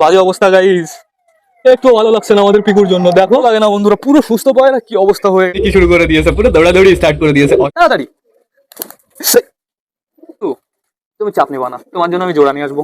বাজে অবস্থা গাইজ একটু ভালো লাগছে না আমাদের পিকুর জন্য। দেখো লাগে না বন্ধুরা পুরো সুস্থ পায় না কি অবস্থা হয়ে কি শুরু করে দিয়েছে? পুরো দৌড়াদৌড়ি স্টার্ট করে দিয়েছে। তাড়াতাড়ি। তুমি চাপ নিবা না তোমার জন্য আমি জোড়া নিয়ে আসব।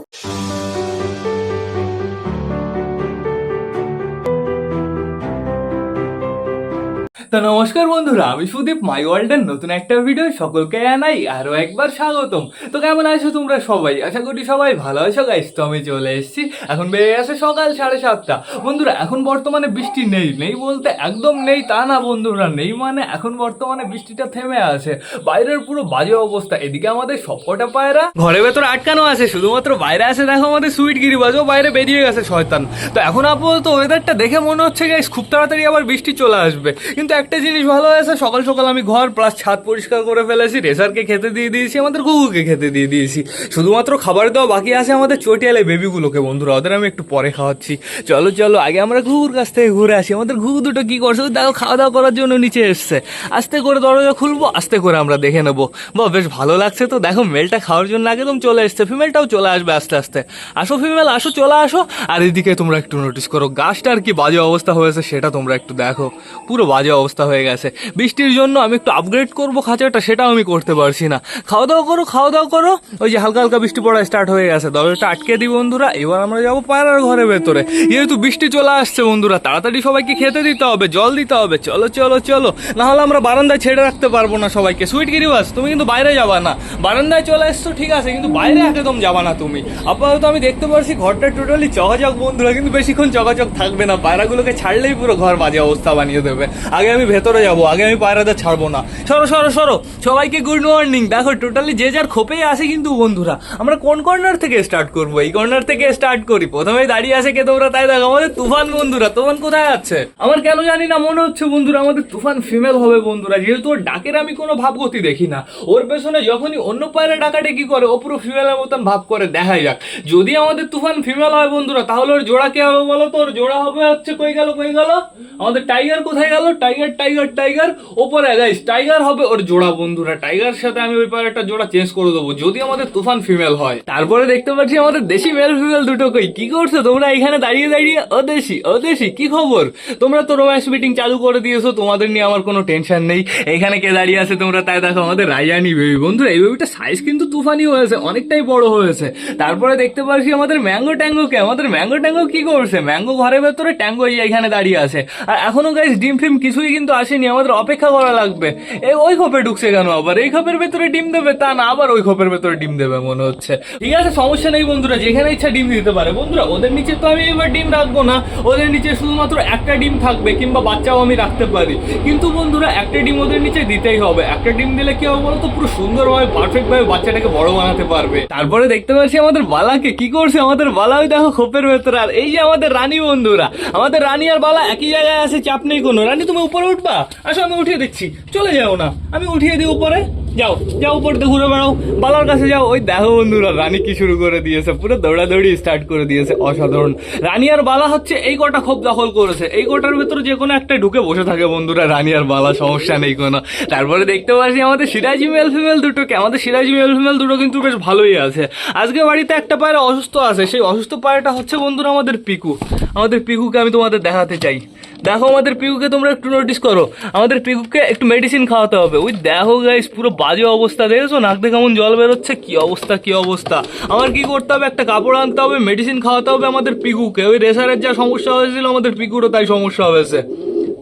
তো নমস্কার বন্ধুরা, আমি সুদীপ মাই ওয়ার্ল্ডের নতুন একটা ভিডিও সকলকে জানাই আরও একবার স্বাগতম। তো কেমন আছো তোমরা সবাই? আশা করি সবাই ভালো আছো গাইস তো আমি চলে এসেছি। এখন বেড়ে গেছে সকাল সাড়ে সাতটা। বন্ধুরা, এখন বর্তমানে বৃষ্টি নেই নেই বলতে একদম নেই তা না বন্ধুরা, নেই মানে এখন বর্তমানে বৃষ্টিটা থেমে আছে। বাইরের পুরো বাজে অবস্থা, এদিকে আমাদের সবকটা পায়রা ঘরে ভেতর আটকানো আছে, শুধুমাত্র বাইরে আছে, দেখো আমাদের সুইট গিরিবাজও বাইরে বেরিয়ে গেছে, শয়তান। তো এখন আপাতত ওয়েদারটা দেখে মনে হচ্ছে গাইস খুব তাড়াতাড়ি আবার বৃষ্টি চলে আসবে। কিন্তু একটা জিনিস ভালো হয়েছে, সকাল সকাল আমি ঘর প্লাস ছাদ পরিষ্কার করে ফেলেছি রেসারকে খেতে দিয়ে দিয়েছি, আমাদের কুকুরকে খেতে দিয়ে দিয়েছি। শুধুমাত্র খাবার দেওয়া বাকি আছে আমাদের চটিয়ালে বেবিগুলোকে বন্ধুরা, ওদের আমি একটু পরে খাওয়াচ্ছি। চলো চলো, আগে আমরা ঘুঘুর কাছ থেকে ঘুরে আসি। আমাদের ঘুঘু দুটো কী করছে? দেখো, খাওয়া দাওয়া করার জন্য নিচে এসছে। আস্তে করে দরজা খুলবো, আস্তে করে আমরা দেখে নেব। বা বেশ ভালো লাগছে তো। দেখো মেলটা খাওয়ার জন্য একদম চলে এসছে ফিমেলটাও চলে আসবে আস্তে আস্তে। আসো ফিমেল আসো, চলে আসো। আর এদিকে তোমরা একটু নোটিস করো, গাছটার কি বাজে অবস্থা হয়েছে সেটা তোমরা একটু দেখো। পুরো বাজে অবস্থা। হয়ে গেছে। বৃষ্টির জন্য আমি একটু আপগ্রেড করব খাঁচাটা, সেটাও আমি করতে পারছি না। খাওয়া দাওয়া করো, খাওয়া দাওয়া করো। ওই যে হালকা হালকা বৃষ্টি পড়া স্টার্ট হয়ে গেছে। দরজাটা আটকে দিই বন্ধুরা, এবার আমরা যাব পায়রার ঘরের ভেতরে। যেহেতু বৃষ্টি চলে আসছে বন্ধুরা, তাড়াতাড়ি সবাইকে খেতে দিতে হবে, জল দিতে হবে। চলো চলো চলো। না হলে আমরা বারান্দায় ছেড়ে রাখতে পারব না সবাইকে। সুইট গিরিবাস তুমি কিন্তু বাইরে যাবা না। বারান্দায় চলে এসছো, ঠিক আছে, কিন্তু বাইরে একদম যাবা না তুমি। আপাতত আমি দেখতে পারছি ঘরটা টোটালি চকাচক বন্ধুরা, কিন্তু বেশিক্ষণ চকাচক থাকবে না। পায়রাগুলোকে ছাড়লেই পুরো ঘর বাজে অবস্থা বানিয়ে দেবে। আগে আমি ভেতরে যাব, আগে আমি পায়রাদের ছাড়বো না। সরো সরো সরো, সবাইকে গুড মর্নিং দেখো টোটালি যে যার খোপেই আসে কিন্তু বন্ধুরা। আমরা কোন কর্নার থেকে স্টার্ট করব? এই কর্নার থেকে স্টার্ট করি। প্রথমেই দাঁড়িয়ে আছে কে তোমরা? তাই দেখো, আমাদের তুফান বন্ধুরা। তুফান কোথায় আছে? আমার কেন জানি না মনে হচ্ছে বন্ধুরা, আমাদের তুফান ফিমেল হবে বন্ধুরা। যেহেতু ওর ডাকের আমি কোনো ভাবগতি দেখি না। ওর পেছনে যখনই অন্য পায়রা ডাকাটা কি করে, ও পুরো ফিমেলের মতন ভাব করে, দেখাই যাক। যদি আমাদের তুফান ফিমেল হয় বন্ধুরা, তাহলে ওর জোড়া কে হবে বলো তো? ওর জোড়া হবে হচ্ছে কই গেল কই গেল? আমাদের টাইগার কোথায় গেল? টাইগার টাইগার টাইগার ওপরে গাইস টাইগার হবে ওর জোড়া বন্ধুরা। টাইগার সাথে আমি ওই একটা জোড়া চেঞ্জ করে দেবো, যদি আমাদের তুফান ফিমেল হয়। তারপরে দেখতে পাচ্ছি আমাদের দেশি মেল ফিমেল দুটো কই। কি করছ তোমরা এখানে দাঁড়িয়ে দাঁড়িয়ে? ও দেশি ও দেশি কি খবর? তোমরা তো রোম্যান্স মিটিং চালু করে দিয়েছ, তোমাদের নিয়ে আমার কোনো টেনশন নেই। এখানে কে দাঁড়িয়ে আছে তোমরা তাই দেখো, আমাদের রায়ানি বেবি বন্ধুরা, এই বেবিটা সাইজ কিন্তু তুফানি হয়েছে, অনেকটাই বড় হয়েছে। তারপরে দেখতে পাচ্ছি আমাদের ম্যাঙ্গো ট্যাঙ্গোকে আমাদের ম্যাঙ্গো ট্যাঙ্গো কি করছে? ম্যাঙ্গো ঘরের ভেতরে ট্যাঙ্গো এখানে দাঁড়িয়ে আছে। আর এখনও গাইস ডিম ফিম কিছুই কিন্তু আসেনি, আমাদের অপেক্ষা করা লাগবে। এই ওই খোপে ঢুকছে কেন আবার? এই খোপের ভেতরে ডিম দেবে? তা না, আবার ওই খোপের ভেতরে ডিম দেবে মনে হচ্ছে। ঠিক আছে, সমস্যা নেই বন্ধুরা, যেখানে ইচ্ছা ডিম দিতে পারে। বন্ধুরা, ওদের নিচে তো আমি এবার ডিম রাখব না। ওদের নিচে শুধুমাত্র একটা ডিম থাকবে, কিংবা বাচ্চাও আমি রাখতে পারি। কিন্তু বন্ধুরা, একটা ডিম ওদের নিচে দিতেই হবে। একটা ডিম দিলে কি হবে বলতো? পুরো সুন্দরভাবে পারফেক্ট ভাবে বাচ্চাটাকে বড় বানাতে পারবে। তারপরে দেখতে পাচ্ছি আমাদের বালাকে। কি করছে আমাদের বালা? ওই দেখো খোপের ভেতরে। আর এই যে আমাদের রানী বন্ধুরা, আমাদের রানী আর বালা একই জায়গায় আছে, চাপ নেই কোনো। রানী, তুমি উপরে উঠবা। আসো আমি উঠিয়ে দিচ্ছি। চলে যাও না। আমি উঠিয়ে দিই উপরে। যাও যাও উপর দিয়ে ঘুরে বেড়াও। বালার কাছে যাও। ওই দেখো বন্ধুরা, রানী কি শুরু করে দিয়েছে। পুরো দৌড়াদৌড়ি স্টার্ট করে দিয়েছে, অসাধারণ। রানী আর বালা হচ্ছে এই কটা খোপ দখল করেছে। এই কটার ভেতরে যে কোনো একটা ঢুকে বসে থাকে বন্ধুরা, রানী আর বালা, সমস্যা নেই কোনো। তারপরে দেখতে পাচ্ছি আমাদের সিরাজি মেল ফিমেল দুটোকে আমাদের সিরাজি মেল ফিমেল দুটো কিন্তু বেশ ভালোই আছে। আজকে বাড়িতে একটা পায়রা অসুস্থ আছে। সেই অসুস্থ পায়রাটা হচ্ছে বন্ধুরা আমাদের পিকু। আমাদের পিকুকে আমি তোমাদের দেখাতে চাই। দেখো আমাদের পিকুকে তোমরা একটু নোটিস করো। আমাদের পিকুকে একটু মেডিসিন খাওয়াতে হবে। ওই দেখো গাইস পুরো বাজে অবস্থা, দেখেছ? নাক দিয়ে কেমন জল বেরোচ্ছে? কি অবস্থা কি অবস্থা? আমার কি করতে হবে? একটা কাপড় আনতে হবে মেডিসিন খাওয়াতে হবে আমাদের পিকুকে। ওই রেসারের যা সমস্যা হয়েছিল আমাদের পিকুরও তাই সমস্যা হয়েছে।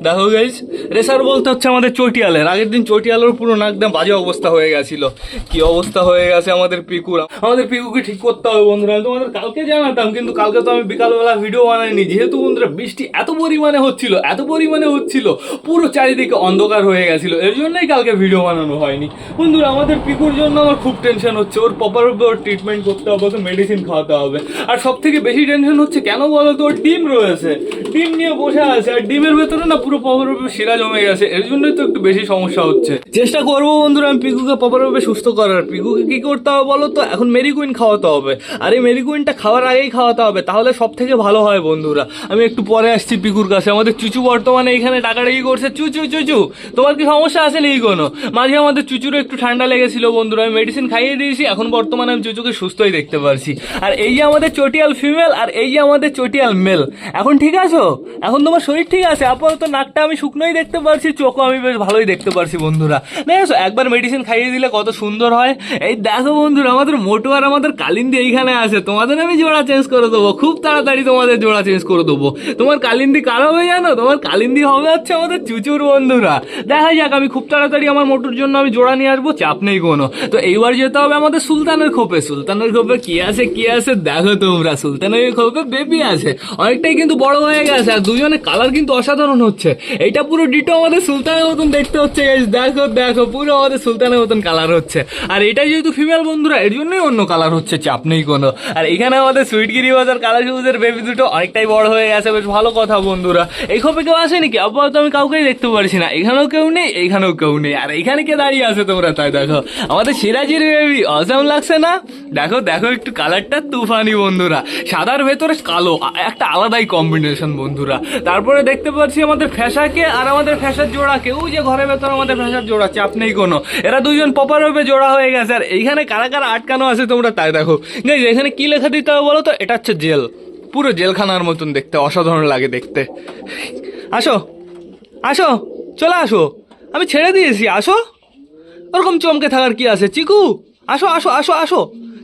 দেখো গাইস রেসার বলতে হচ্ছে আমাদের চটিয়ালের। আগের দিন চটিয়ালের পুরো নাক দিয়ে বাজে অবস্থা হয়ে গেছিল। কি অবস্থা হয়ে গেছে আমাদের পিকুর আমাদের পিকুকে ঠিক করতে হবে বন্ধুরা, আমি তোমাদের কালকে জানাতাম, কিন্তু কালকে তো আমি বিকালবেলা ভিডিও বানাইনি। যেহেতু বন্ধুরা, বৃষ্টি এত পরিমাণে হচ্ছিল, এত পরিমাণে হচ্ছিল, পুরো চারিদিকে অন্ধকার হয়ে গেছিল, এর জন্যই কালকে ভিডিও বানানো হয়নি। বন্ধুরা, আমাদের পিকুর জন্য আমার খুব টেনশন হচ্ছে। ওর প্রপার ওর ট্রিটমেন্ট করতে হবে, ওকে মেডিসিন খাওয়াতে হবে। আর সব থেকে বেশি টেনশন হচ্ছে, কেন বলো তো ওর ডিম রয়েছে। ডিম নিয়ে বসে আছে, আর ডিমের ভেতরে না পুরো পুরো পপারবে শিরা জমে গেছে। এর জন্যই তো একটু বেশি সমস্যা হচ্ছে। চেষ্টা করব বন্ধুরা, আমি পিকুকে পপারবে সুস্থ করার। পিকুকে কি করতে হবে বলো তো? এখন মেরিকুইন খাওয়াতে হবে। আর এই মেরিকুইনটা খাওয়ার আগেই খাওয়াতে হবে, তাহলে সব থেকে ভালো হয় বন্ধুরা। আমি একটু পরে আসছি পিকুর কাছে। আমাদের চুচু বর্তমানে এখানে ডাকাডাকি করছে। চুচু চুচু তোমার কি সমস্যা আছে নেই কোনো? মাঝে আমাদের চুচুরও একটু ঠান্ডা লেগেছিল বন্ধুরা। আমি মেডিসিন খাইয়ে দিয়েছি, এখন বর্তমানে আমি চুচুকে সুস্থই দেখতে পারছি। আর এই যে আমাদের চটিয়াল ফিমেল আর এই যে আমাদের চটিয়াল মেল এখন ঠিক আছো? এখন তোমার শরীর ঠিক আছে? আপাতত নাকটা আমি শুকনোই দেখতে পারছি, চোখও আমি বেশ ভালোই দেখতে পারছি বন্ধুরা। দেখো একবার মেডিসিন খাইয়ে দিলে কত সুন্দর হয়। এই দেখো বন্ধুরা, আমাদের মোটু আর আমাদের কালিন্দি এইখানে আছে। তোমাদের আমি জোড়া চেঞ্জ করে দেবো, খুব তাড়াতাড়ি তোমাদের জোড়া চেঞ্জ করে দেবো। তোমার কালিন্দি কারা হবে জানো? তোমার কালিন্দি হবে হচ্ছে আমাদের চুচুর বন্ধুরা। দেখা যাক, আমি খুব তাড়াতাড়ি আমার মোটুর জন্য আমি জোড়া নিয়ে আসব, চাপ নেই কোনো। তো এইবার যেতে হবে আমাদের সুলতানের খোপে। সুলতানের খোপে কি আছে কি আছে, দেখো তোমরা। সুলতানের খোপে বেবি আছে। অনেকটাই কিন্তু বড় হয়ে গেছে, আর দুজনে কালার কিন্তু অসাধারণ হচ্ছে। এইটা পুরো ডিটো আমাদের সুলতানের মতন দেখতে হচ্ছে, guys। দেখো দেখো, পুরো আমাদের সুলতানের মতন কালার হচ্ছে। আর এটা যেহেতু ফিমেল বন্ধুরা, এর জন্যই অন্য কালার হচ্ছে, চাপ নেই কোনো। আর এখানে আমাদের সুইটগিরি বাজার কালার সবুজের বেবি দুটো অনেকটাই বড় হয়ে গেছে। বেশ ভালো কথা, বন্ধুরা। এই খোপে কেউ আসে নাকি আপাতত আমি কাউকেই দেখতে পারছি না। এখানেও কেউ নেই এখানেও কেউ নেই। আর এখানে কে দাঁড়িয়ে আছে তোমরা? তাই দেখো। আমাদের সিরাজির বেবি অসাম লাগছে না? দেখো দেখো একটু কালারটা তুফানি বন্ধুরা। সাদার ভেতরে কালো, একটা আলাদাই কম্বিনেশন বন্ধুরা। তারপরে দেখতে পাচ্ছি আমাদের ফ্যাশাকে আর আমাদের ফ্যাশার জোড়াকে, ওই যে ঘরের ভেতর আমাদের ফ্যাশার জোড়া চাপ নেই কোনো। এরা দুজন পপার ভাবে জোড়া হয়ে গেছে, আর এইখানে কারা কারা আটকানো আছে তোমরা তাই দেখো। গাইজ, এখানে কি লেখা দিতে হবে বলো তো? এটা হচ্ছে জেল। পুরো জেলখানার মতন দেখতে, অসাধারণ লাগে দেখতে। আসো আসো, চলে আসো। আমি ছেড়ে দিয়েছি, আসো। ওরকম চমকে থাকার কি আছে? চিকু, আসো আসো আসো আসো।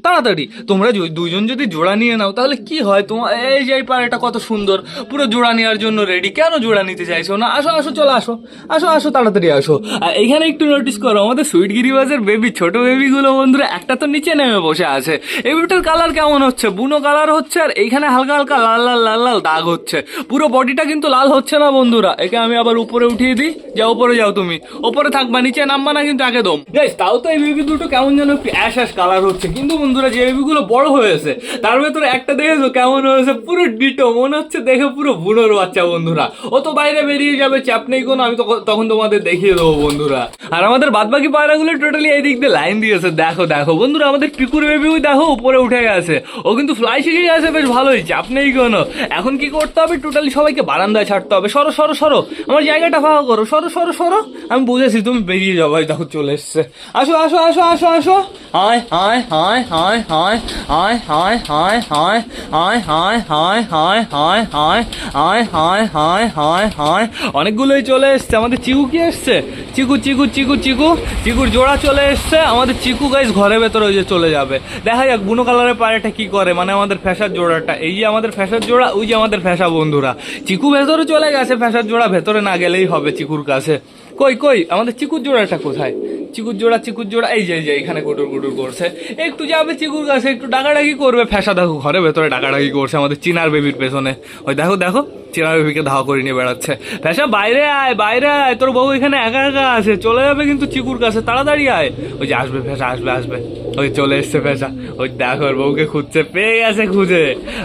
তাড়াতাড়ি। তোমরা দুজন যদি জোড়া নিয়ে নাও, তাহলে কি হয় তোমার এই যে পাড়াটা কত সুন্দর। পুরো জোড়া নেওয়ার জন্য রেডি কেন জোড়া নিতে চাইছো না? আসো আসো, চলো আসো। আসো আসো, তাড়াতাড়ি আসো। আর এইখানে একটু নোটিস করো, আমাদের সুইট গিরিবাজের বেবি ছোট বেবিগুলো বন্ধুরা একটা তো নিচে নেমে বসে আছে। এই বেবিটার কালার কেমন হচ্ছে? বুনো কালার হচ্ছে আর এইখানে হালকা হালকা লাল লাল লাল লাল দাগ হচ্ছে। পুরো বডিটা কিন্তু লাল হচ্ছে না বন্ধুরা। একে আমি আবার উপরে উঠিয়ে দিই। যাও, উপরে যাও তুমি। উপরে থাকবা, নিচে নামবা না কিন্তু একদম গাইস তাও তো এই বেবি দুটো কেমন যেন একটু অ্যাশ অ্যাশ কালার হচ্ছে। কিন্তু বন্ধুরা, যে বেবিগুলো বড় হয়েছে, তার ভেতরে একটা দেখেছ? কেমন হয়েছে? পুরো ডিটো, মনে হচ্ছে দেখে পুরো বুড়োর বাচ্চা বন্ধুরা। ও তো বাইরে বেরিয়ে যাবে, চাপ নেই কোনো, আমি তখন- তোমাদের দেখিয়ে দেবো বন্ধুরা। আর আমাদের বাদবাকি পায়রাগুলো টোটালি এই দিক দিয়ে লাইন দিয়েছে। দেখো দেখো, বন্ধুরা, আমাদের পিকুর বেবিও দেখো, উপরে উঠে গেছে। ও কিন্তু ফ্লাই শিখে গেছে, বেশ ভালোই, চাপ নেই কোনো। এখন কি করতে হবে? টোটালি সবাইকে বারান্দায় ছাড়তে হবে। সরো সরো সরো, আমার জায়গাটা ফাঁকা করো। সরো সরো সরো, আমি বুঝেছি, তুমি বেরিয়ে যাব দেখো, চলে এসছে। আসো আসো আসো আসো আসো। হায় হায় হায় হায় হায় হায় হায় হায় হায় হায় হায় হায় হায় হায় হায় হায় হায় হায় হায় হায় অনেকগুলোই চলে এসছে আমাদের চিকু কি এসছে চিকু চিকু চিকু চিকু চিকুর জোড়া চলে এসছে আমাদের চিকু গাইজ ঘরের ভেতরে ওই যে চলে যাবে দেখা যাক বুনো কালারের পায়রাটা কি করে মানে আমাদের ফ্যাশার জোড়াটা এই যে আমাদের ফ্যাশার জোড়া ওই যে আমাদের ফ্যাশা বন্ধুরা চিকু ভেতরে চলে গেছে ফ্যাশার জোড়া ভেতরে না গেলেই হবে চিকুর কাছে কই কই আমাদের চিকুর জোড়াটা কোথায় চিকুর জোড়া চিকুর জোড়া, এই যে যে, এখানে কুটুর কুটুর করছে। একটু যাবে চিকুর কাছে, একটু ডাকাডাকি করবে ফ্যাসা দেখো ঘরে ভেতরে ডাকাডাকি করছে আমাদের চিনার বেবির পেছনে। ওই দেখো দেখো, চিনার বেবিকে ধাওয়া করে নিয়ে বেড়াচ্ছে। ফ্যাসা বাইরে আয় বাইরে আয়, তোর বউ এখানে একা একা আছে, চলে যাবে কিন্তু চিকুর কাছে, তাড়াতাড়ি আয়। ওই যে আসবে ফ্যাসা আসবে আসবে। ওই চলে এসছে ফ্যাসা ওই দেখো বউকে খুঁজছে, পেয়ে গেছে খুঁজে।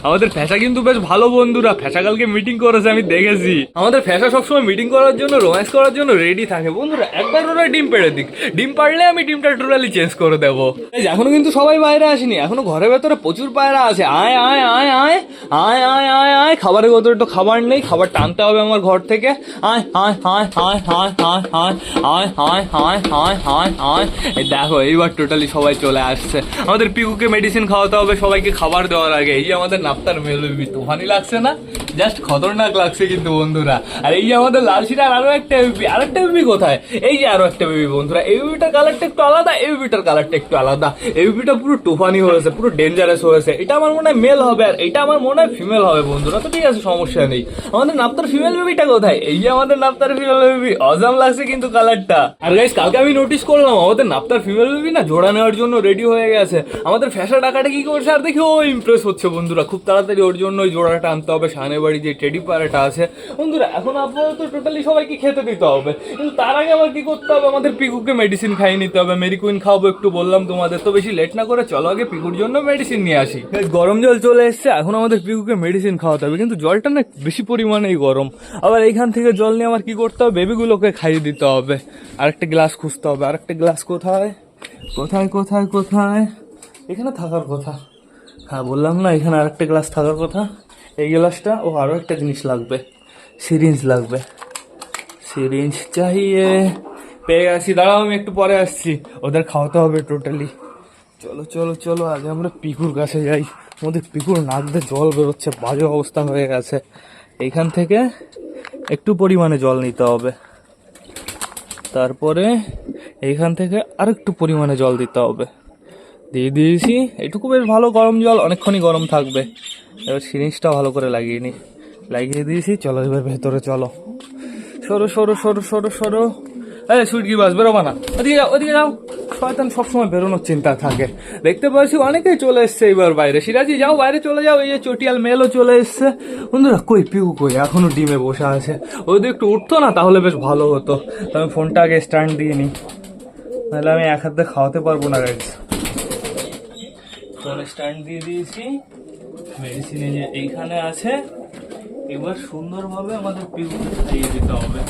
আমাদের ফ্যাসা কিন্তু বেশ ভালো বন্ধুরা ফ্যাসা কালকে মিটিং করেছে, আমি দেখেছি। আমাদের ফ্যাসা সবসময় মিটিং করার জন্য রোম্যান্স করার জন্য রেডি থাকে। বন্ধুরা, একবার ওরা ডিম পেড়ে দিক। ডিম পারলে আমি ডিমটা টোটালি চেঞ্জ করে দেবো এখনও কিন্তু সবাই বাইরে আসেনি এখনও ঘরের ভেতরে প্রচুর পায়রা আছে আয় আয় আয় আয় আয় আয় আয় আয় খাবারের ভেতরে তো খাবার নেই খাবার টানতে হবে আমার ঘর থেকে আয় আয় আয় আয় আয় আয় আয় আয় আয় আয় আয় আয় আয় দেখো এইবার টোটালি সবাই চলে আসছে আমাদের পিকুকে মেডিসিন খাওয়াতে হবে সবাইকে খাবার দেওয়ার আগে এই আমাদের নাপ্তার মেলবি তুফানি লাগছে না জাস্ট খতরনাক লাগছে কিন্তু বন্ধুরা। আর এই যে আমাদের লাল শিরার আরও একটা বেবি আরেকটা বেবি কোথায়? এই যে আরও একটা বেবি বন্ধুরা, এই কালারটা একটু আলাদা, এই কালারটা একটু আলাদা। এই পুরো তুফানি হয়েছে, পুরো ডেঞ্জারাস হয়েছে। এটা আমার মনে হয় মেল হবে আর এটা আমার মনে হয় ফিমেল হবে বন্ধুরা। তো ঠিক আছে, সমস্যা নেই। আমাদের নাপ্তার ফিমেল বেবিটা কোথায়? এই যে আমাদের নাপ্তার ফিমেল বেবি অজাম লাগছে কিন্তু কালারটা আর গাইস কালকে আমি নোটিস করলাম, আমাদের নাপ্তার ফিমেল বেবি না জোড়া নেওয়ার জন্য রেডি হয়ে গেছে। আমাদের ফ্যাশা টাকাটা কি করছে আর দেখি ও ইমপ্রেস হচ্ছে বন্ধুরা। খুব তাড়াতাড়ি ওর জন্য জোড়াটা আনতে হবে সানে বাড়ি যে টেডি পাড়াটা আছে, বন্ধুরা, এখন আপাতত টোটালি সবাইকে খেতে দিতে হবে। কিন্তু তার আগে আমার কি করতে হবে? আমাদের পিকুকে মেডিসিন খাইয়ে নিতে হবে। মেরিকুইন খাওয়াবো একটু বললাম তোমাদের। তো বেশি লেট না করে চলো আগে পিকুর জন্য মেডিসিন নিয়ে আসি। গরম জল চলে এসছে, এখন আমাদের পিকুকে মেডিসিন খাওয়াতে হবে। কিন্তু জলটা না বেশি পরিমাণেই গরম। আবার এইখান থেকে জল নিয়ে আমার কি করতে হবে? বেবিগুলোকে খাইয়ে দিতে হবে। আরেকটা গ্লাস খুঁজতে হবে। আরেকটা গ্লাস কোথায়? কোথায় কোথায় কোথায়? এখানে থাকার কথা। হ্যাঁ বললাম না, এখানে আরেকটা গ্লাস থাকার কথা। এই গ্লাসটা ও আরও একটা জিনিস লাগবে। সিরিঞ্জ লাগবে। সিরিঞ্জ চাহিয়ে পেয়ে গেছি। দাঁড়াও, আমি একটু পরে আসছি। ওদের খাওয়াতে হবে টোটালি চলো চলো চলো, আগে আমরা পিকুর কাছে যাই। আমাদের পিকুর নাক দিয়ে জল বেরোচ্ছে, বাজে অবস্থা হয়ে গেছে। এইখান থেকে একটু পরিমাণে জল নিতে হবে। তারপরে এইখান থেকে আরেকটু পরিমাণে জল দিতে হবে। দিয়ে দিয়েছি। এটুকু বেশ ভালো গরম জল, অনেকক্ষণই গরম থাকবে। এবার সিরিঞ্জটা ভালো করে লাগিয়ে নি। লাগিয়ে দিয়েছি, চলো এবার ভেতরে চলো। সরো সরো সরো সরো সরো। এই সুইট কি বাস, বেরোবা না। ওদিকে যাও ওদিকে যাও। শয়তান সবসময় বেরোনোর চিন্তা থাকে। দেখতে পাচ্ছি অনেকেই চলে এসছে এবার বাইরে। সিরাজি যাও, বাইরে চলে যাও। এই যে চটিয়াল মেলও চলে এসছে। বন্ধুরা, কই পিউ কই? এখনও ডিমে বসে আছে। যদি একটু উঠতো না, তাহলে বেশ ভালো হতো। আমি ফোনটা আগে স্ট্যান্ড দিয়ে নিই নাহলে আমি এক হাতে খাওয়াতে পারব না গাইজ ফোন স্ট্যান্ড দিয়ে দিয়েছি। মেডিসিন এই যে এইখানে আছে, এবার সুন্দরভাবে আমাদের পিউকে খাইয়ে দিতে হবে।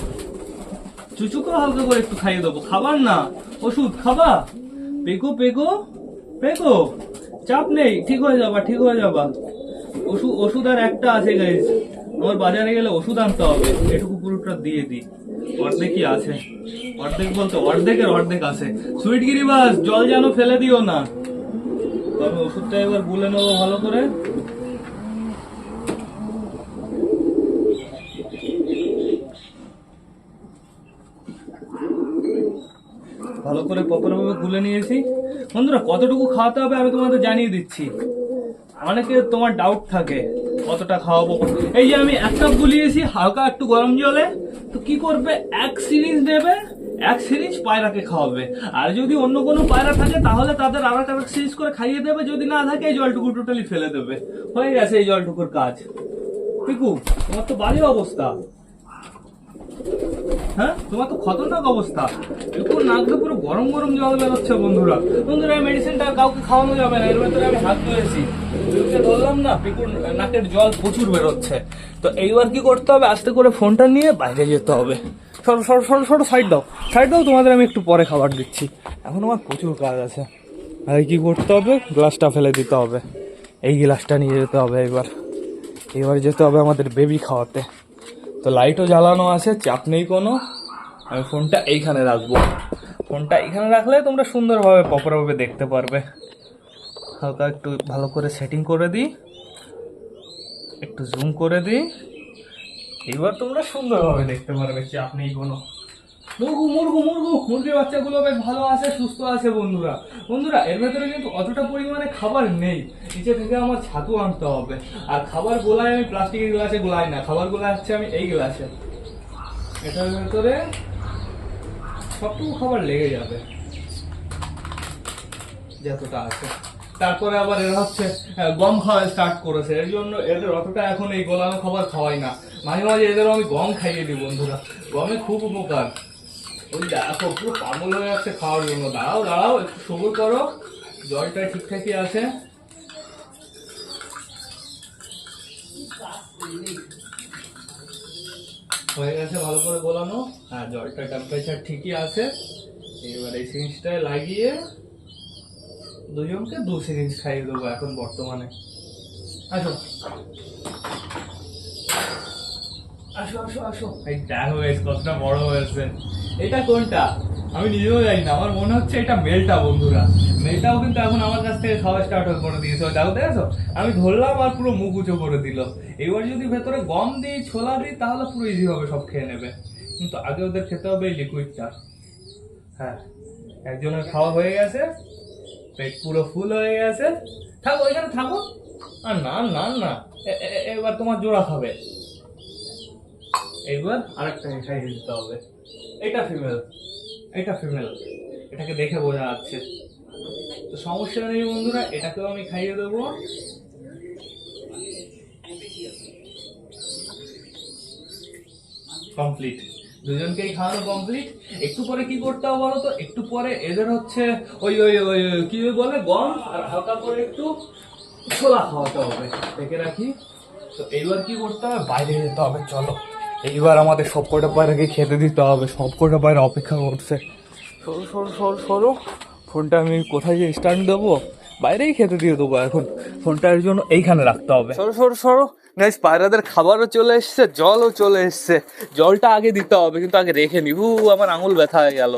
চুচুকে হালকা করে একটু খাইয়ে দেবো। খাবার না, ওষুধ খাবা? পেকো পেকো পেকো চাপ নেই, ঠিক হয়ে যাবা, ঠিক হয়ে যাবা। ওষুধ ওষুধ আর একটা আছে গাইজ আমার বাজারে গেলে ওষুধ আনতে হবে। এটুকু পুরোটা দিয়ে দিই। অর্ধেকই আছে। অর্ধেক বলতে অর্ধেকের অর্ধেক আছে। সুইট গিরিবাস জল যেন ফেলে দিও না। তো আমি ওষুধটা এবার গুলে নেব ভালো করে। ভালো করে প্রপারভাবে গুলে নিয়েছি। বন্ধুরা, কতটুকু খাওয়াতে হবে আমি তোমাদের জানিয়ে দিচ্ছি। অনেকে তোমার ডাউট থাকে, কতটা খাওয়াবো। এই যে আমি এক কাপ গুলিয়েছি, হালকা একটু গরম জলে। তো কি করবে? এক সিরিজ নেবে এক সিরিজ পায়রাকে খাওয়াবে। আর যদি অন্য কোনো পায়রা থাকে, তাহলে তাদের আর এক সিরিজ করে খাইয়ে দেবে। যদি না থাকে, এই জলটুকু টোটালি ফেলে দেবে। হয়ে গেছে এই জলটুকুর কাজ। পিকু, তোমার তো বাজে অবস্থা। হ্যাঁ? তোমার তো খতরনাক অবস্থা। একটু নাক পুরো গরম গরম জল বেরোচ্ছে বন্ধুরা। বন্ধুরা, এই মেডিসিনটা কাউকে খাওয়ানো যাবে না, এর ভেতরে আমি হাত ধরেছি ধরলাম না নাকের জল প্রচুর বেরোচ্ছে। তো এইবার করতে হবে? আস্তে করে ফোনটা নিয়ে বাইরে যেতে হবে। সরো সরো সাইড দাও। সাইড দাও, তোমাদের আমি একটু পরে খাবার দিচ্ছি। এখন আমার প্রচুর কাজ আছে। আগে কি করতে হবে? গ্লাসটা ফেলে দিতে হবে। এই গ্লাসটা নিয়ে যেতে হবে এবার এবার যেতে হবে আমাদের বেবি খাওয়াতে। তো লাইটও জ্বালানো আছে, চাপ নেই কোনো। আমি ফোনটা এইখানে রাখব। ফোনটা এইখানে রাখলে তোমরা সুন্দরভাবে প্রপারভাবে দেখতে পারবে। হালকা একটু ভালো করে সেটিং করে দিই। একটু জুম করে দিই। এবার তোমরা সুন্দরভাবে দেখতে পারবে, চাপ নেই কোনো। মুরগু মুরগু মুরগু। মুরগির বাচ্চাগুলো বেশ ভালো আছে, সুস্থ আছে বন্ধুরা। বন্ধুরা, এর ভেতরে কিন্তু অতটা পরিমাণে খাবার নেই। নিচে থেকে আমার ছাতু আনতে হবে। আর খাবার গোলায় আমি প্লাস্টিকের গ্লাসে গোলাই না। খাবার গোলায় হচ্ছে আমি এই গ্লাসে। এটার ভেতরে সবটুকু খাবার লেগে যাবে। যতটা আছে। তারপরে আবার এরা হচ্ছে গম খাওয়া স্টার্ট করেছে। এর জন্য এদের অতটা এখন এই গোলানো খাবার খাওয়াই না। মাঝে মাঝে এদেরও আমি গম খাইয়ে দিই বন্ধুরা। গমে খুব উপকার। ওই দেখো, পুরো পাগল হয়ে যাচ্ছে খাওয়ার জন্য। দাঁড়াও দাঁড়াও, একটু সবুর করো। জলটা ঠিকঠাকই আছে। হয়ে গেছে ভালো করে গোলানো। হ্যাঁ জলটা টেম্পারেচার ঠিকই আছে। এবার এই সিরিঞ্জটা লাগিয়ে দুজনকে দু সিরিঞ্জ খাইয়ে দেবো এখন বর্তমানে। আসো। আসো আসো আসো। এই দেখো গাইস কতটা বড় হয়েছে এটা কোনটা? আমি নিজেও জানি না, আমার মনে হচ্ছে এটা মেলটা, বন্ধুরা। মেলটাও কিন্তু এখন আমার কাছ থেকে খাওয়া স্টার্ট করে দিয়েছে। দেখো, দেখেছ? আমি ধরলাম আর পুরো মুখ উঁচু করে দিল। এবার যদি ভেতরে গম দিই, ছোলা দিই, তাহলে পুরো ইজি হবে, সব খেয়ে নেবে। কিন্তু আগে ওদের খেতে হবে এই লিকুইডটা হ্যাঁ একজনের খাওয়া হয়ে গেছে, পেট পুরো ফুল হয়ে গেছে। থাকো, ওইখানে থাকো। আর না না না এবার তোমার জোড়া খাবে। এইবার আরেকটা খাইয়ে দিতে হবে। এটা ফিমেল এটা ফিমেল এটাকে দেখে বোঝা যাচ্ছে। তো সমস্যা নেই বন্ধুরা, এটাকেও আমি খাইয়ে দেবো। কমপ্লিট দুজনকেই খাওয়ানো কমপ্লিট একটু পরে কি করতে হবে বলো তো? একটু পরে এদের হচ্ছে ওই ওই ওই ওই, কি বলে? গম আর হালকা করে একটু ছোলা খাওয়াতে হবে। দেখে রাখি। তো এইবার কি করতে হবে? বাইরে যেতে হবে, চলো। এইবার আমাদের সব কটা পায়রাকে খেতে দিতে হবে সব কটা পায়রা অপেক্ষা করছে। সরু সরু সরু সরো ফোনটা আমি কোথায় গিয়ে স্ট্যান্ড দেবো? বাইরেই খেতে দিয়ে দেবো এখন। ফোনটার এর জন্য এইখানে রাখতে হবে। সরো সরু সরো গাইস পায়রাদের খাবারও চলে এসছে, জলও চলে এসছে। জলটা আগে দিতে হবে, কিন্তু আগে রেখে নি। হু, আমার আঙুল ব্যথা হয়ে গেল।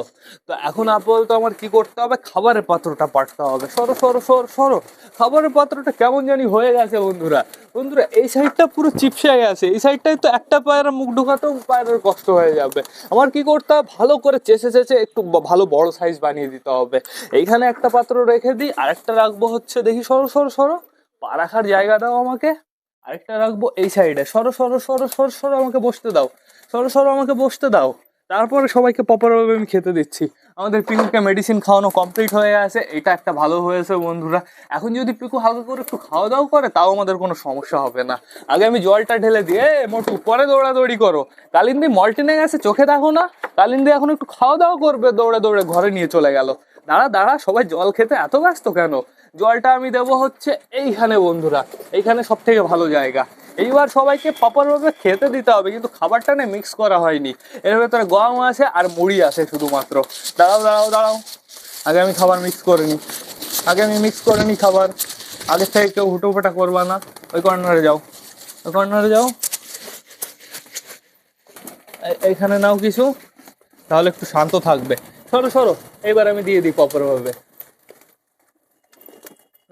তো এখন আপাতত আমার কি করতে হবে? খাবারের পাত্রটা পাঠতে হবে। সরো সরো সরো সরো। খাবারের পাত্রটা কেমন জানি হয়ে গেছে, বন্ধুরা। বন্ধুরা, এই সাইডটা পুরো চিপসে গেছে। এই সাইডটাই তো একটা পায়রা মুখ ঢোকাতেও পায়রার কষ্ট হয়ে যাবে। আমার কি করতে হবে? ভালো করে চেষে চেষে একটু ভালো বড় সাইজ বানিয়ে দিতে হবে। এইখানে একটা পাত্র রেখে দিই। আরেকটা রাখব হচ্ছে, দেখি, সরো সরো সরো। পা রাখার জায়গা দাও আমাকে আরেকটা রাখব এই সাইডে সরো সরো সরো সরো সরো আমাকে বসতে দাও। সরো সরো আমাকে বসতে দাও। তারপরে সবাইকে প্রপারভাবে আমি খেতে দিচ্ছি। আমাদের পিকুকে মেডিসিন খাওয়ানো কমপ্লিট হয়ে গেছে। এটা একটা ভালো হয়েছে বন্ধুরা। এখন যদি পিকু হালকা করে একটু খাওয়া দাওয়া করে তাও আমাদের কোনো সমস্যা হবে না। আগে আমি জলটা ঢেলে দিয়ে "এ, মোটু পরে দৌড়াদৌড়ি করো। কালিন্দি মল্টিনে গেছে চোখে দেখো না। কালিন্দি এখন একটু খাওয়া দাওয়া করবে দৌড়ে দৌড়ে ঘরে নিয়ে চলে গেল। দাঁড়া দাঁড়া সবাই জল খেতে এত ব্যস্ত কেন? জলটা আমি দেবো হচ্ছে এইখানে, বন্ধুরা। এইখানে সব থেকে ভালো জায়গা। এইবার সবাইকে প্রপারভাবে খেতে দিতে হবে, কিন্তু খাবারটা না মিক্স করা হয়নি। এর ভেতরে গম আছে আর মুড়ি আছে শুধুমাত্র। দাঁড়াও দাঁড়াও দাঁড়াও। আগে আমি খাবার মিক্স করে নিই আগে আমি মিক্স করে নিই খাবার। আগের থেকে কেউ হুটোপাটা করবা না। ওই কর্নারে যাও। ওই কর্নারে যাও। এই- এইখানে নাও কিছু। তাহলে একটু শান্ত থাকবে। সরো সরো। এইবার আমি দিয়ে দিই প্রপারভাবে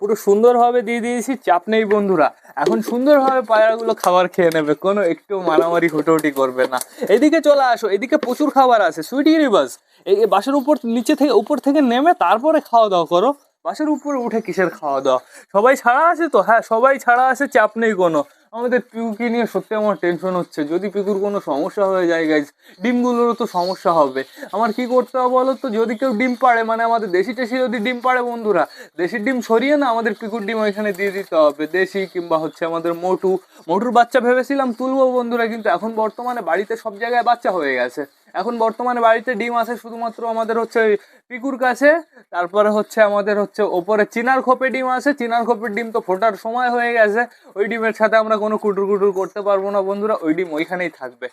পুরো সুন্দরভাবে দিয়ে দিয়েছি, চাপ নেই বন্ধুরা। এখন সুন্দরভাবে পায়রাগুলো খাবার খেয়ে নেবে, কোনো একটু মারামারি, হুটোহুটি করবে না। এদিকে চলে আসো, এদিকে প্রচুর খাবার আছে, সুইটি রিভার্স এই বাসের উপর, নিচে থেকে, উপর থেকে নেমে তারপরে খাওয়া দাওয়া করো। বাসের উপরে উঠে কিসের খাওয়া দাওয়া? সবাই ছাড়া আছে তো? হ্যাঁ সবাই ছাড়া আছে, চাপ নেই কোনো। আমাদের পিউকে নিয়ে সত্যি আমার টেনশন হচ্ছে। যদি পিকুর কোনো সমস্যা হয়ে যায় গাইজ ডিমগুলোরও তো সমস্যা হবে। আমার কি করতে হবে বলো তো? যদি কেউ ডিম পাড়ে মানে আমাদের দেশি টেশি যদি ডিম পাড়ে, বন্ধুরা, দেশির ডিম সরিয়ে না আমাদের পিকুর ডিম ওইখানে দিয়ে দিতে হবে। দেশি কিংবা হচ্ছে আমাদের মোটু। মোটুর বাচ্চা ভেবেছিলাম তুলবো, বন্ধুরা, কিন্তু এখন বর্তমানে বাড়িতে সব জায়গায় বাচ্চা হয়ে গেছে। এখন বর্তমানে বাড়িতে ডিম আছে শুধুমাত্র আমাদের হচ্ছে পিকুর কাছে, তারপরে হচ্ছে আমাদের হচ্ছে ওপরে চিনার খোপে ডিম আছে, চিনার খোপের ডিম তো ফোটার সময় হয়ে গেছে, ওই ডিমের সাথে আমরা কোনো কুটুর কুটুর করতে পারব না বন্ধুরা, ওই ডিম ওইখানেই থাকবে।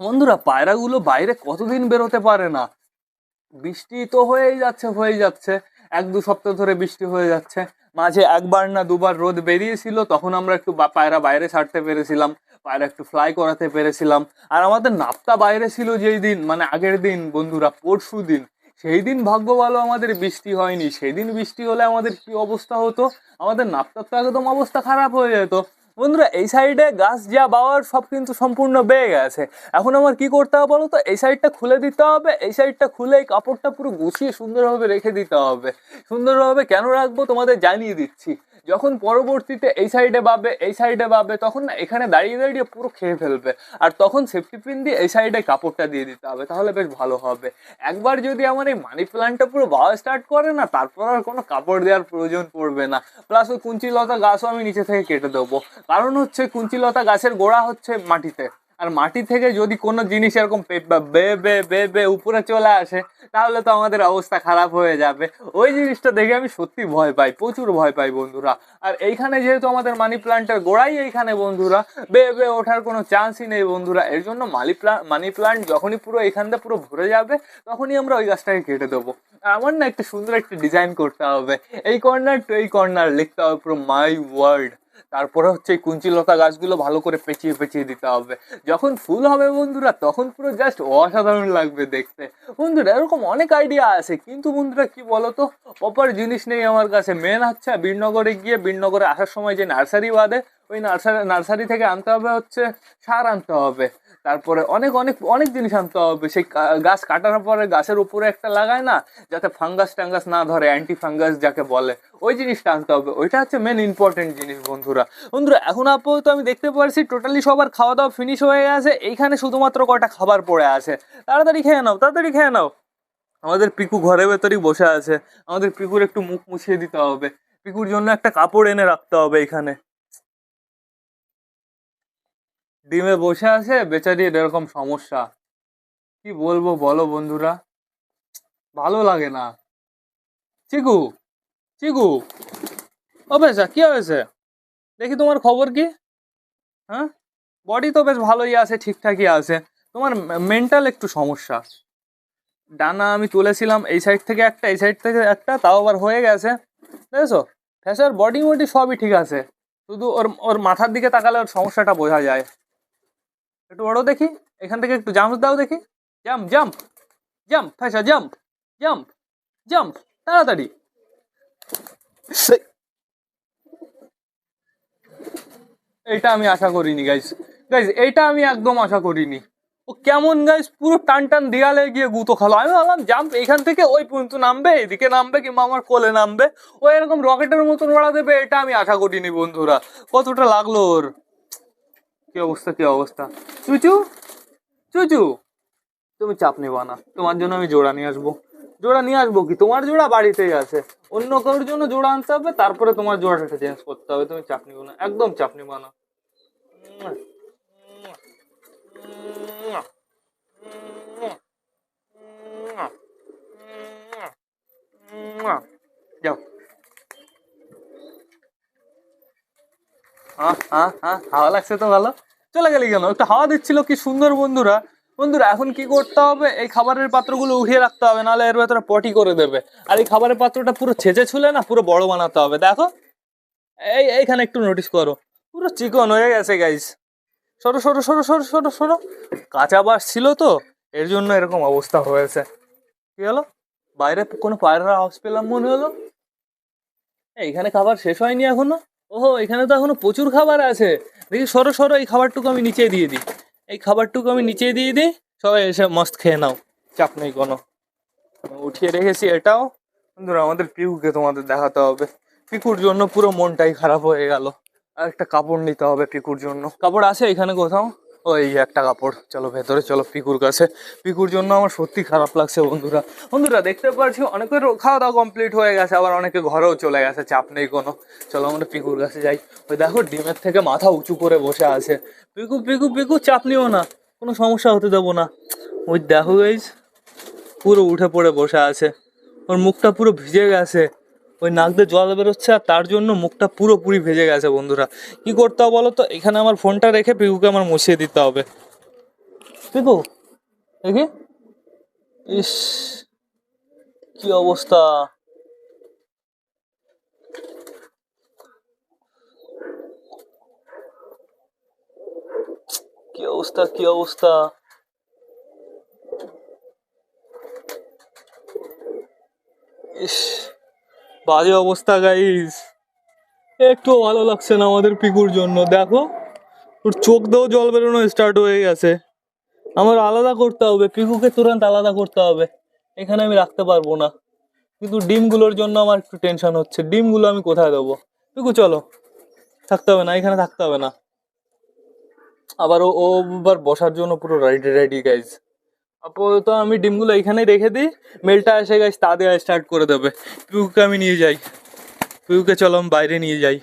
বন্ধুরা, পায়রাগুলো বাইরে কতদিন বেরোতে পারে না? বৃষ্টি তো হয়েই যাচ্ছে হয়েই যাচ্ছে, এক দু সপ্তাহ ধরে বৃষ্টি হয়ে যাচ্ছে মাঝে একবার না দুবার রোদ বেরিয়েছিল, তখন আমরা একটু পায়রা বাইরে ছাড়তে পেরেছিলাম, পায়রা একটু ফ্লাই করাতে পেরেছিলাম। আর আমাদের নাপটা বাইরে ছিল যেই দিন মানে আগের দিন, বন্ধুরা, পরশু দিন। সেই দিন ভাগ্য ভালো আমাদের বৃষ্টি হয়নি সেই দিন বৃষ্টি হলে আমাদের কি অবস্থা হতো? আমাদের নাপটার তো একদম অবস্থা খারাপ হয়ে যেত। বন্ধুরা, এই সাইডে গাছ যা বাওয়ার সব কিন্তু সম্পূর্ণ বেয়ে গেছে। এখন আমার কি করতে হবে বলো তো? এই সাইডটা খুলে দিতে হবে। এই সাইডটা খুলে এই কাপড়টা পুরো গুছিয়ে সুন্দরভাবে রেখে দিতে হবে। সুন্দরভাবে কেন রাখব তোমাদের জানিয়ে দিচ্ছি। যখন পরবর্তীতে এই সাইডে পাবে এই সাইডে পাবে তখন না এখানে দাঁড়িয়ে দাঁড়িয়ে পুরো খেয়ে ফেলবে। আর তখন সেফটি পিন দিয়ে এই সাইডে কাপড়টা দিয়ে দিতে হবে, তাহলে বেশ ভালো হবে। একবার যদি আমার এই মানি প্ল্যান্টটা পুরো বাওয়া স্টার্ট করে না, তারপর আর কোনো কাপড় দেওয়ার প্রয়োজন পড়বে না। প্লাস ওই কুঞ্চিলতা গাছও আমি নিচে থেকে কেটে দেবো। কারণ হচ্ছে কুঞ্চিলতা গাছের গোড়া হচ্ছে মাটিতে। আর মাটি থেকে যদি কোনো জিনিস এরকম বা- বে বে বে উপরে চলে আসে, তাহলে তো আমাদের অবস্থা খারাপ হয়ে যাবে। ওই জিনিসটা দেখে আমি সত্যি ভয় পাই, প্রচুর ভয় পাই বন্ধুরা। আর এইখানে যেহেতু আমাদের মানি প্লান্টের গোড়াই এইখানে বন্ধুরা, বে বে ওঠার কোনো চান্সই নেই বন্ধুরা। এর জন্য মানি প্লান্ট মানি প্লান্ট যখনই পুরো এখানটা পুরো ভরে যাবে, তখনই আমরা ওই গাছটাকে কেটে দেবো। আমার না একটা সুন্দর একটা ডিজাইন করতে হবে। এই কর্নার টু এই কর্নার লিখতে হবে পুরো মাই ওয়ার্ল্ড তারপরে হচ্ছে এই কুঞ্চিলতা গাছগুলো ভালো করে পেঁচিয়ে পেঁচিয়ে দিতে হবে। যখন ফুল হবে বন্ধুরা, তখন পুরো জাস্ট অসাধারণ লাগবে দেখতে। বন্ধুরা, এরকম অনেক আইডিয়া আছে, কিন্তু বন্ধুরা কি বলতো? প্রপার জিনিস নেই আমার কাছে। মেন হচ্ছে বীরনগরে গিয়ে বীরনগরে আসার সময় যে নার্সারি বাদে ওই নার্সারি নার্সারি থেকে আনতে হবে হচ্ছে, সার আনতে হবে। তারপরে অনেক অনেক অনেক জিনিস আনতে হবে। সেই গাছ কাটার পরে গাছের উপরে একটা লাগায় না, যাতে ফাঙ্গাস টাঙ্গাস না ধরে অ্যান্টি ফাঙ্গাস যাকে বলে, ওই জিনিসটা আনতে হবে। ওইটা হচ্ছে মেন ইম্পর্টেন্ট জিনিস বন্ধুরা। বন্ধুরা, এখন আপাতত আমি দেখতে পারছি টোটালি সবার খাওয়া দাওয়া ফিনিশ হয়ে গেছে। এইখানে শুধুমাত্র কটা খাবার পড়ে আছে? তাড়াতাড়ি খেয়ে নাও, তাড়াতাড়ি খেয়ে নাও। আমাদের পিকু ঘরের ভেতরেই বসে আছে। আমাদের পিকুর একটু মুখ মুছিয়ে দিতে হবে। পিকুর জন্য একটা কাপড় এনে রাখতে হবে এখানে। ডিমে বসে আছে বেচারির এরকম সমস্যা। কি বলব বলো বন্ধুরা? ভালো লাগে না। চিকু চিকু। ও কি হয়েছে? দেখি তোমার খবর কি? হ্যাঁ? বডি তো বেশ ভালোই আছে, ঠিকঠাকই আছে। তোমার মেন্টাল একটু সমস্যা। ডানা আমি তুলেছিলাম, এই সাইড থেকে একটা, এই সাইড থেকে একটা, তাও আবার হয়ে গেছে। দেখেছ? ফ্যাসার বডি মডি সবই ঠিক আছে। শুধু ওর ওর মাথার দিকে তাকালে ওর সমস্যাটা বোঝা যায়। একটু বড় দেখি এখান থেকে একটু জাম্প দাও দেখি। জাম্প জাম্প জাম্প ফ্যাসা জাম্প জাম্প জাম্প তাড়াতাড়ি। এইটা আমি আশা করিনি গাইস গাইস এইটা আমি একদম আশা করিনি। ও কেমন গাইস পুরো টান টান দেয়ালে গিয়ে গুতো খালো। আমি ভাবলাম জাম্প এখান থেকে ওই পর্যন্ত নামবে এদিকে নামবে কিংবা আমার কোলে নামবে? ও এরকম রকেটের মতন ওড়া দেবে এটা আমি আশা করিনি বন্ধুরা। কতটা লাগল ওর? কি অবস্থা কি অবস্থা? চুচু চুচু। তুমি চাপ নেবা না, তোমার জন্য আমি জোড়া নিয়ে আসব। জোড়া নিয়ে আসব কি? তোমার জোড়া বাড়িতেই আছে। অন্য কারোর জন্য জোড়া আনতে হবে, তারপরে তোমার জোড়াটা চেঞ্জ করতে হবে। তুমি চাপ নিবো না, একদম চাপ নিবা না। যাও। হ্যাঁ হ্যাঁ হ্যাঁ হাওয়া লাগছে তো ভালো? চলে গেলি কেন? একটা হাওয়া দিচ্ছিল কি সুন্দর বন্ধুরা। বন্ধুরা এখন কি করতে হবে? এই খাবারের পাত্রগুলো উঠিয়ে রাখতে হবে নাহলে এর ভেতরে পটি করে দেবে। আর এই খাবারের পাত্রটা পুরো ছেঁচে ছুলে না পুরো বড় বানাতে হবে। দেখো এই এইখানে একটু নোটিস করো। পুরো চিকন হয়ে গেছে গাইস সরো সরো সরো সরো সরো সরো। কাঁচা বাস ছিল তো এর জন্য এরকম অবস্থা হয়েছে। কি হলো? বাইরে কোনো পায়রার আওয়াজ পেলাম মনে হলো? এই, এখানে খাবার শেষ হয়নি এখনও? ওহো এখানে তো এখনও প্রচুর খাবার আছে। দেখি সরো সরো, এই খাবারটুকু আমি নিচে দিয়ে দিই। এই খাবারটুকু আমি নিচে দিয়ে দিই, সবাই এসে মস্ত খেয়ে নাও। চাপ নেই কোনো। উঠিয়ে রেখেছি এটাও। বন্ধুরা, আমাদের পিকুকে তোমাদের দেখাতে হবে। পিকুর জন্য পুরো মনটাই খারাপ হয়ে গেল। আর একটা কাপড় নিতে হবে পিকুর জন্য। কাপড় আছে এখানে কোথাও? ওই একটা কাপড়। চলো ভেতরে, চলো পিকুর কাছে। পিকুর জন্য আমার সত্যি খারাপ লাগছে বন্ধুরা। বন্ধুরা, দেখতে পাচ্ছি অনেকের খাওয়া দাওয়া কমপ্লিট হয়ে গেছে, আবার অনেকে ঘরেও চলে গেছে, চাপ নেই কোনো। চলো আমরা পিকুর কাছে যাই। ওই দেখো, ডিমের থেকে মাথা উঁচু করে বসে আছে। পিকু পিকু পিকু, চাপ নিও না। কোনো সমস্যা হতে দেবো না। ওই দেখো গাইজ পুরো উঠে পড়ে বসে আছে। ওর মুখটা পুরো ভিজে গেছে। ওই নাক দিয়ে জল বেরোচ্ছে আর তার জন্য মুখটা পুরোপুরি ভেজে গেছে বন্ধুরা। কি করতে হবে বলো তো এখানে আমার ফোনটা রেখে পিকুকে আমার মুছিয়ে দিতে হবে। পিকু, দেখি। ইস, কি অবস্থা? কি অবস্থা কি অবস্থা? ইস। বাজে অবস্থা গাইস একটু ভালো লাগছে না আমাদের পিকুর জন্য। দেখো, ওর চোখ দিয়েও জল বেরোনো স্টার্ট হয়ে গেছে। আমার আলাদা করতে হবে, পিকুকে তুরন্ত আলাদা করতে হবে। এখানে আমি রাখতে পারব না। কিন্তু ডিমগুলোর জন্য আমার একটু টেনশন হচ্ছে। ডিমগুলো আমি কোথায় দেবো? পিকু, চলো। থাকতে হবে না, এখানে থাকতে হবে না। আবার ও আবার বসার জন্য পুরো রেডি রাইডি গাইজ আপাতত আমি ডিমগুলো এখানেই রেখে দিই। মেলটা এসে গাইজ তা দেওয়া স্টার্ট করে দেবে। পিউকে আমি নিয়ে যাই। পিউকে চলো আমি বাইরে নিয়ে যাই।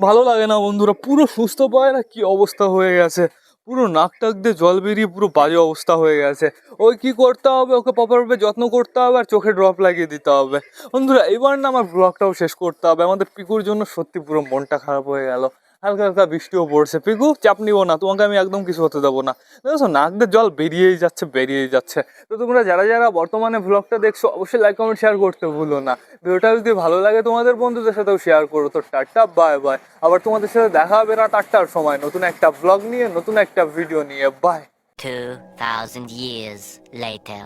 ভালো লাগে না বন্ধুরা, পুরো সুস্থ পায় না কি অবস্থা হয়ে গেছে। পুরো নাক টাক দিয়ে জল বেরিয়ে পুরো বাজে অবস্থা হয়ে গেছে। ওই কি করতে হবে? ওকে প্রপারভাবে যত্ন করতে হবে আর চোখে ড্রপ লাগিয়ে দিতে হবে। বন্ধুরা, এবার না আমার ব্লগটাও শেষ করতে হবে। আমাদের পিকুর জন্য সত্যি পুরো মনটা খারাপ হয়ে গেল। হালকা হালকা বৃষ্টিও পড়ছে। পিকু চাপ নিবো না তোমাকে আমি একদম কিছু হতে দেবো না। দেখো নাক দিয়ে জল বেরিয়েই যাচ্ছে বেরিয়েই যাচ্ছে। তো তোমরা যারা যারা বর্তমানে ব্লগটা দেখছ অবশ্যই লাইক কমেন্ট শেয়ার করতে ভুলো না। ভিডিওটা যদি ভালো লাগে তোমাদের বন্ধুদের সাথেও শেয়ার করো। তো টাটা বাই বাই আবার তোমাদের সাথে দেখা হবে রাত আটটার সময়। নতুন একটা ব্লগ নিয়ে নতুন একটা ভিডিও নিয়ে। Bye 2,000 years later.